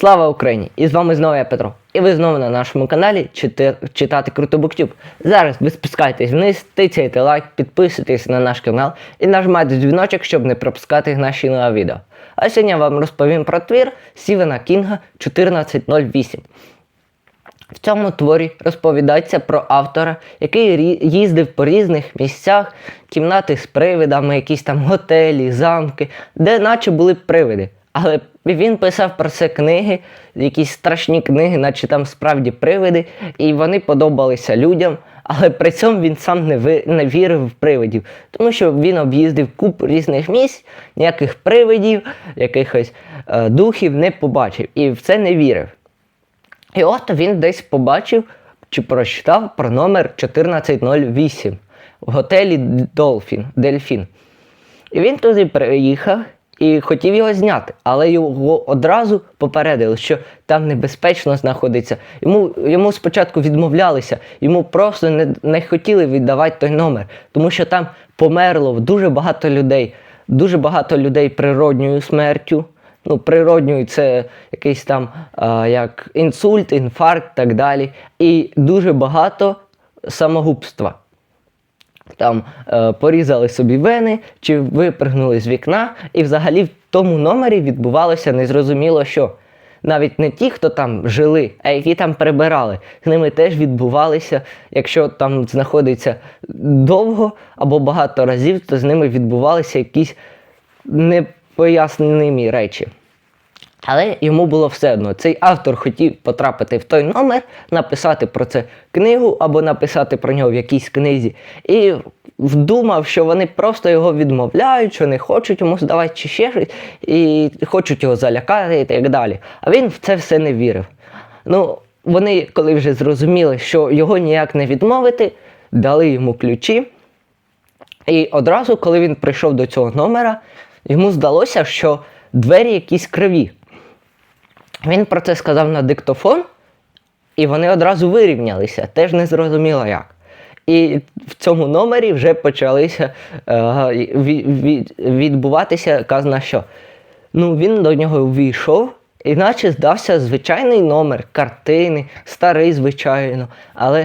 Слава Україні! І з вами знову я Петро. І ви знову на нашому каналі чити- читати Круто Буктюб. Зараз ви спускайтесь вниз, тицяйте лайк, підписуйтесь на наш канал і нажимайте дзвіночок, щоб не пропускати наші нові відео. А сьогодні я вам розповім про твір Стівена Кінга 1408. В цьому творі розповідається про автора, який їздив по різних місцях, кімнати з привидами, якісь там готелі, замки, де наче були привиди. Але він писав про це книги, якісь страшні книги, наче там справді привиди, і вони подобалися людям. Але при цьому він сам не, ви, не вірив в привидів, тому що він об'їздив купу різних місць, ніяких привидів, якихось е, духів не побачив і в це не вірив. І от він десь побачив чи прочитав про номер 1408 в готелі Долфін, Дельфін. І він туди приїхав і хотів його зняти, але його одразу попередили, що там небезпечно знаходиться. Йому, йому спочатку відмовлялися, йому просто не, не хотіли віддавати той номер, тому що там померло дуже багато людей, дуже багато людей природньою смертю. Ну, природньою це якийсь там а, як інсульт, інфаркт так далі. І дуже багато самогубства. Там е, порізали собі вени чи випригнули з вікна, і взагалі в тому номері відбувалося незрозуміло що. Навіть не ті, хто там жили, а які там прибирали. З ними теж відбувалися, якщо там знаходиться довго або багато разів, то з ними відбувалися якісь непояснені речі. Але йому було все одно. Цей автор хотів потрапити в той номер, написати про це книгу або написати про нього в якійсь книзі. І вдумав, що вони просто його відмовляють, що не хочуть йому здавати чи ще щось, і хочуть його залякати і так далі. А він в це все не вірив. Ну, вони, коли вже зрозуміли, що його ніяк не відмовити, дали йому ключі. І одразу, коли він прийшов до цього номера, йому здалося, що двері якісь криві. Він про це сказав на диктофон, і вони одразу вирівнялися, теж не зрозуміло як. І в цьому номері вже почалися е, ві- ві- відбуватися казна що. Ну, він до нього увійшов, іначе здався звичайний номер, картини, старий, звичайно, але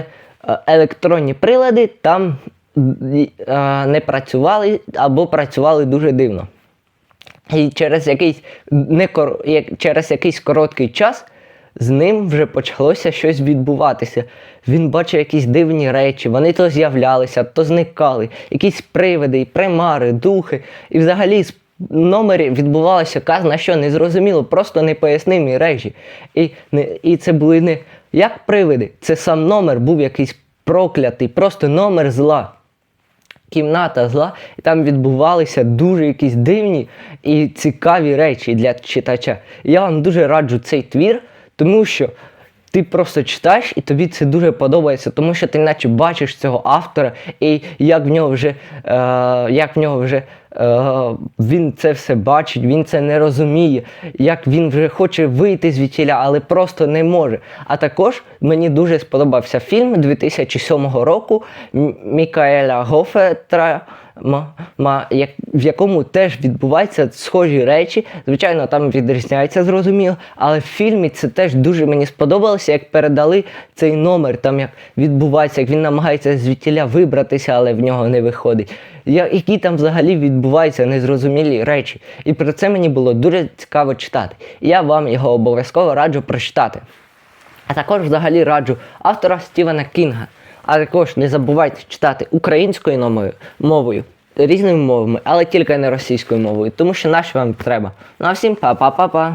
е, електронні прилади там е, не працювали або працювали дуже дивно. І через якийсь, не кор... через якийсь короткий час з ним вже почалося щось відбуватися. Він бачив якісь дивні речі, вони то з'являлися, то зникали, якісь привиди, примари, духи. І взагалі з номері відбувалося казна, що незрозуміло, просто непояснимі речі. І, і це були не як привиди, це сам номер був якийсь проклятий, просто номер зла кімната зла, і там відбувалися дуже якісь дивні і цікаві речі для читача. Я вам дуже раджу цей твір, тому що ти просто читаєш і тобі це дуже подобається, тому що ти наче бачиш цього автора, і як в нього вже, е, як в нього вже він це все бачить, він це не розуміє, як він вже хоче вийти звідтіля, але просто не може. А також мені дуже сподобався фільм 2007 року Мікаеля Гофетра. В якому теж відбуваються схожі речі. Звичайно, там відрізняється зрозуміло, але в фільмі це теж дуже мені сподобалося, як передали цей номер, там як відбувається, як він намагається звідтіля вибратися, але в нього не виходить. Які там взагалі відбуваються незрозумілі речі. І про це мені було дуже цікаво читати. І я вам його обов'язково раджу прочитати. А також взагалі раджу автора Стівена Кінга. А також не забувайте читати українською мовою, мовою, різними мовами, але тільки не російською мовою, тому що наші вам треба. Ну а всім па-па-па-па.